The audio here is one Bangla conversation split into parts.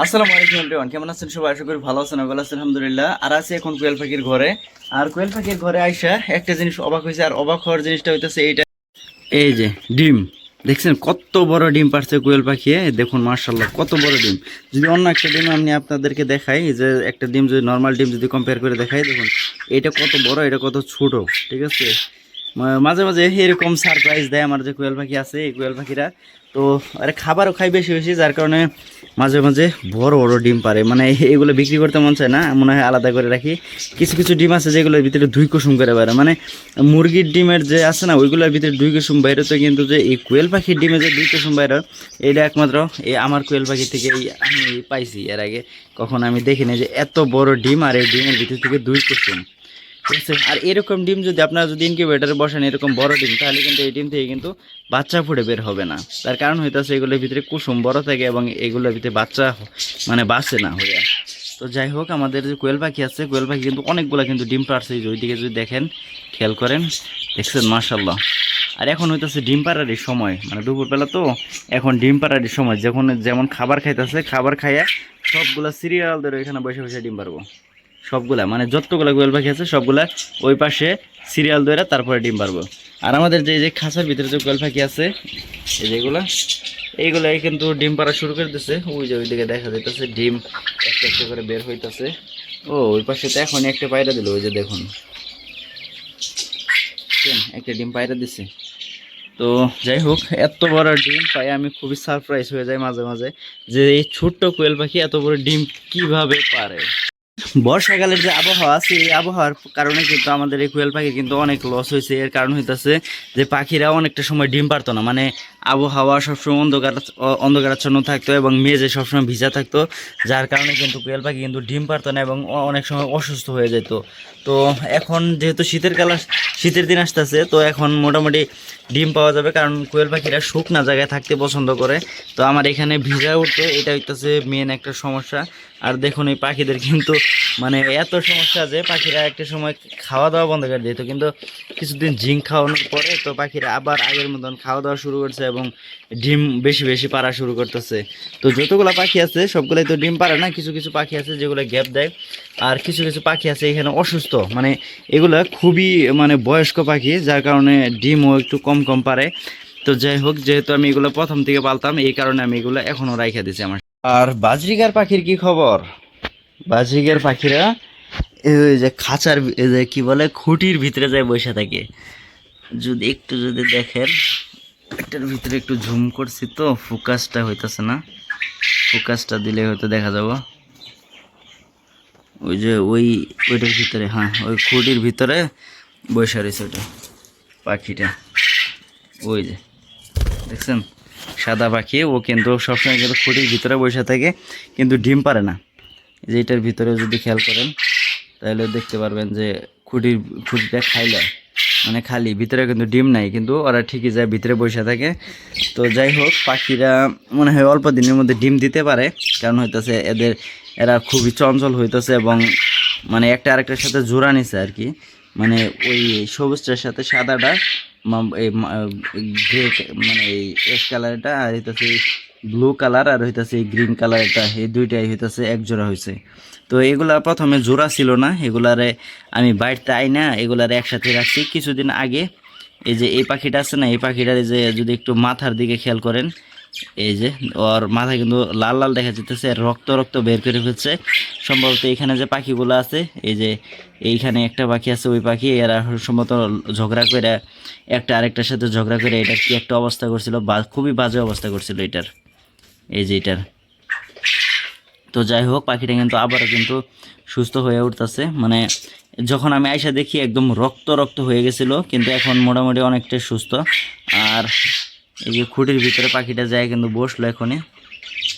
আসসালামু আলাইকুম এভরিওয়ান কেমন আছেন সবাই? আশা করি ভালো আছেন ভালো আছেন, আলহামদুলিল্লাহ। আর আছি এখন কোয়েল পাখির ঘরে। আর কোয়েল পাখির ঘরে আইসা একটা জিনিস অবাক হয়েছে আর অবাক হওয়ার জিনিসটা হইতেছে এইটা। এই যে ডিম। দেখছেন কত বড় ডিম পারছে কোয়েল পাখি দেখুন মার্শাল্লাহ কত বড় ডিম। যদি অন্য একটা ডিম আমি আপনাদেরকে দেখাই, যে একটা ডিম যদি নর্মাল ডিম যদি কম্পেয়ার করে দেখাই, দেখুন এটা কত বড়, এটা কত ছোট, ঠিক আছে? মাঝে মাঝে এরকম সারপ্রাইজ দেয় আমার যে কোয়েল পাখি আছে, এই কোয়েল পাখিরা। তো আরে খাবারও খাই বেশি বেশি, যার কারণে মাঝে মাঝে বড় বড় ডিম পারে। মানে এগুলো বিক্রি করতে মন চায় না, মনে হয় আলাদা করে রাখি। কিছু কিছু ডিম আছে যেগুলোর ভিতরে দুই কুসুম করে বেরো মানে মুরগির ডিমের যে আছে না, ওইগুলোর ভিতরে দুই কুসুম বাইরে তো কিন্তু যে এই কোয়েল পাখির ডিমে যে দুই কুসুম বাইরে এটা একমাত্র এই আমার কোয়েল পাখি থেকে আমি পাইছি। এর আগে কখন আমি দেখিনি যে এত বড় ডিম আর এই ডিমের ভিতর থেকে দুই কুসুম। ঠিক আর এরকম ডিম যদি আপনারা যদি ইনকিউবেটারে বসেন, এরকম বড় ডিম, তাহলে কিন্তু এই ডিম থেকে কিন্তু বাচ্চা ফুটে বের হবে না। তার কারণ হইতেছে এগুলোর ভিতরে কুসুম বড় থাকে এবং এগুলোর ভিতরে বাচ্চা মানে বাঁচে না হয়ে। তো যাই হোক, আমাদের যে কোয়েল পাখি আছে, কোয়েল পাখি কিন্তু অনেকগুলো কিন্তু ডিম পারছে এই যে ওইদিকে যদি দেখেন, খেয়াল করেন, দেখছেন? মার্শাল্লাহ আর এখন হইতেছে ডিম পাড়ারই সময়। মানে দুপুরবেলা তো এখন ডিম পাড়ারই সময়। যখন যেমন খাবার খাইতেছে, খাবার খাইয়া সবগুলা সিরিয়াল ধরে এখানে বসে বসে ডিম পারব সবগুলা মানে যতগুলা গোয়াল পাখি আছে সবগুলা ওই পাশে সিরিয়াল ধরে তারপরে ডিম পারব। আর আমাদের যে যে খাঁচার ভিতরে যে গোয়াল পাখি আছে, এই যেগুলা এইগুলাই কিন্তু ডিম পাড়া শুরু করে দিচ্ছে ওই যে ওইদিকে দেখা যাইতেছে, ডিম একটা একটা করে বের হইতেছে। ও, ওই পাশে তো এখন একটা পায়রা দিল, ওই যে দেখুন। একটা ডিম পায়রা দিছে। তো যাই হোক, এত বড় ডিম পাই আমি খুবই সারপ্রাইজ হয়ে যাই মাঝে মাঝে যে এই ছোট্ট কোয়েল পাখি এত বড় ডিম কীভাবে পারে। বর্ষাকালের যে আবহাওয়া আছে, এই আবহাওয়ার কারণে কিন্তু আমাদের এই কোয়েল পাখি কিন্তু অনেক লস হয়েছে। এর কারণ হইতেছে যে পাখিরা অনেকটা সময় ডিম পারতো না। মানে আবহাওয়া সবসময় অন্ধকার, অন্ধকারাচ্ছন্ন থাকতো এবং মেঝে সবসময় ভিজা থাকতো, যার কারণে কিন্তু কোয়েল পাখি কিন্তু ডিম পারতো না এবং অনেক সময় অসুস্থ হয়ে যেত। তো এখন যেহেতু শীতের কাল শীতের দিন আসতেছে, তো এখন মোটামুটি ডিম পাওয়া যাবে। কারণ কোয়েল পাখিরা শুকনা জায়গায় থাকতে পছন্দ করে। তো আমার এখানে ভিজা উঠতে এটা হইতেছে মেন একটা সমস্যা। আর দেখুন এই পাখিদের কিন্তু মানে এত সমস্যা যে পাখিরা একটা সময় খাওয়া দাওয়া বন্ধ করে দিত, কিন্তু কিছুদিন জিঙ্ক খাওয়ানোর পরে তো পাখিরা আবার আগের মতন খাওয়া দাওয়া শুরু করছে এবং ডিম বেশি বেশি পাড়া শুরু করতেছে। তো যতগুলো পাখি আছে, সবগুলাই তো ডিম পারে না, কিছু কিছু পাখি আছে যেগুলো গ্যাপ দেয়। আর কিছু কিছু পাখি আছে এখানে অসুস্থ মানে এগুলো খুবই মানে বয়স্ক পাখি, যার কারণে ডিমও একটু কম কম পারে তো যাই হোক, যেহেতু আমি এগুলো প্রথম থেকে পালতাম, এই কারণে আমি এগুলো এখনও রাইখা দিছি আমার। আর বাজরিকার পাখির কি খবর? বাজরিকার পাখিরা এই যে খাঁচার যে কি বলে, খুঁটির ভিতরে যায় বসে থাকে। যদি একটু যদি দেখেন, এটার ভিতরে একটু ঝুম করছি তো, ফোকাসটা হইতেছে না। ফোকাসটা দিলে হয়তো দেখা যাব। ওই যে, ওই, ওইটার ভিতরে হ্যাঁ ওই খুঁটির ভিতরে বসে রয়েছে ওটা, পাখিটা। ওই যে, দেখছেন? সাদা পাখি, ও কিন্তু সবসময় কিন্তু খুঁটির ভিতরে বসে থাকে, কিন্তু ডিম পারে না। যে এটার ভিতরে যদি খেয়াল করেন, তাহলে দেখতে পারবেন যে খুঁটির খুঁটিটা খাইলে মানে খালি, ভিতরে কিন্তু ডিম নাই, কিন্তু ওরা ঠিকই যায়, ভিতরে বসে থাকে। তো যাই হোক, পাখিরা মনে হয় অল্প দিনের মধ্যে ডিম দিতে পারে, কারণ হইতেছে এদের, এরা খুবই চঞ্চল হইতেছে এবং মানে একটা আরেকটার সাথে জোড়া নিছে আর কি। মানে ওই সবুজটার সাথে সাদাটা মানে এই এস কালারটা আর হইতেছে ব্লু কালার আর হইতাছে এই গ্রিন কালারটা, এই দুইটাই হইতাছে এক জোড়া হয়েছে তো এগুলা প্রথমে জোড়া ছিল না, এগুলারে আমি বাড়িতে আই না, এগুলারে একসাথে রাখছি। কিছুদিন আগে এই যে এই পাখিটা আছে না, এই পাখিটার যে যদি একটু মাথার দিকে খেয়াল করেন, এই যে ওর মাথা কিন্তু লাল লাল দেখা যেতেছে রক্ত রক্ত বের করে ফেলছে। সম্ভবত এখানে যে পাখিগুলো আছে, এই যে এইখানে একটা পাখি আছে, ওই পাখি এরা সম্ভবত ঝগড়া করে একটা আরেকটার সাথে ঝগড়া করে এটার কি একটা অবস্থা করছিল খুবই বাজে অবস্থা করছিল এটার। এই যে এটার। তো যাই হোক, পাখিটা কিন্তু আবারও কিন্তু সুস্থ হয়ে উঠতেছে। মানে যখন আমি আইসা দেখি একদম রক্ত রক্ত হয়ে গেছিল, কিন্তু এখন মোটামুটি অনেকটাই সুস্থ। আর এই যে খুঁটির ভিতরে পাখিটা যায় কিন্তু বসল এখনই।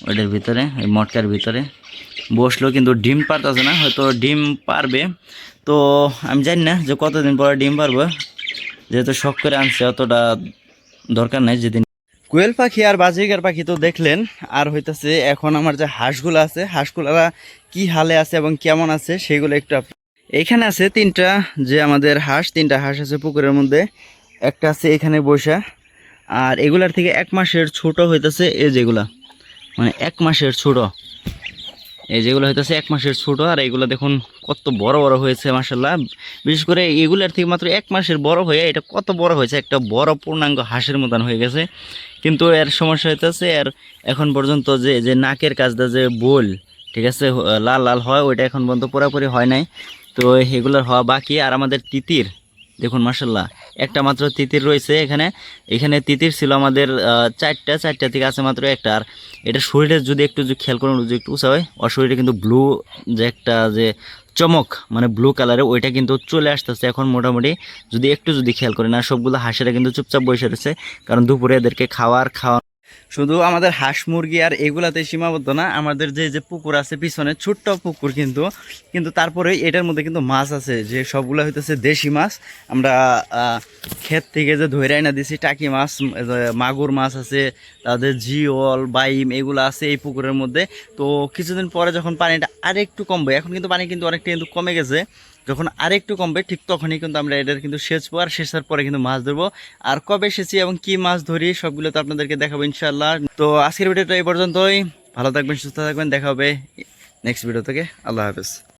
ওইটার ভিতরে, ওই মটকার ভিতরে। বসল কিন্তু ডিম পারতেছে না, হয়তো ডিম পারবে। তো আমি জানি না যে কতদিন পরে ডিম পারব। যেহেতু শখ করে আনছে, অতটা দরকার নাই, যেদিন কোয়েল পাখি আর বাজিকার পাখি তো দেখলেন। আর হইতেছে, এখন আমার যে হাঁসগুলো আছে হাঁসগুলা কি হালে আছে এবং কেমন আছে সেগুলো একটু এখানে আছে তিনটা যে আমাদের হাঁস, তিনটা হাঁস আছে পুকুরের মধ্যে। একটা আছে এখানে বসা। আর এগুলার থেকে এক মাসের ছোট হইতেছে এ যেগুলা। মানে এক মাসের ছোট। এই যেগুলো হইতেছে এক মাসের ছোট, আর এগুলো দেখুন কত বড় বড় হয়েছে মাসাল্লাহ বিশেষ করে এগুলোর থেকে মাত্র এক মাসের বড় হয়ে এটা কত বড় হয়েছে, একটা বড় পূর্ণাঙ্গ হাঁসের মতন হয়ে গেছে। কিন্তু এর সমস্যা হইতেছে আর এখন পর্যন্ত যে যে নাকের কাজটা যে বোল, ঠিক আছে লাল লাল হয়, ওইটা এখন পর্যন্ত পুরোপুরি হয় নাই। তো এগুলোর হওয়া বাকি, আর আমাদের তিতির, দেখুন মাসাল্লাহ একটা মাত্র তিতির রয়েছে এখানে। এখানে তিতির ছিল আমাদের চারটা চারটা থেকে আছে মাত্র একটা। আর এটা শরীরে যদি একটু যদি খেয়াল করুন, যদি একটু উঁচা হয়, ওর শরীরে কিন্তু ব্লু যে একটা যে চমক মানে ব্লু কালারে ওইটা কিন্তু চলে আসতেছে এখন মোটামুটি। যদি একটু যদি খেয়াল করেন, আর সবগুলো হাঁসেরা কিন্তু চুপচাপ বসে রয়েছে। কারণ দুপুরে এদেরকে খাওয়ার, খাওয়া শুধু আমাদের হাঁস মুরগি আর এগুলাতে সীমাবদ্ধ না, আমাদের যে যে পুকুর আছে পিছনে, ছোট্ট পুকুর কিন্তু কিন্তু তারপরে এটার মধ্যে কিন্তু মাছ আছে, যে সবগুলো হইতেছে দেশি মাছ। আমরা ক্ষেত থেকে যে ধরে এনে দিছি, টাকি মাছ মাগুর মাছ আছে, তাদের জিওল, বাইম, এগুলো আছে এই পুকুরের মধ্যে। তো কিছুদিন পরে যখন পানিটা আরেকটু কমবে, এখন কিন্তু পানি কিন্তু অনেকটা কিন্তু কমে গেছে। যখন আরেকটু কমবে, ঠিক তখনই কিন্তু আমরা এটার কিন্তু সেচবো আর সেচার পরে কিন্তু মাছ ধরবো। আর কবে সেচি এবং কি মাছ ধরি সবগুলো তো আপনাদেরকে দেখাবো ইনশাল্লাহ তো আজকের ভিডিওটা এই পর্যন্তই। ভালো থাকবেন, সুস্থ থাকবেন। দেখা হবে নেক্সট ভিডিও থেকে। আল্লাহ হাফেজ।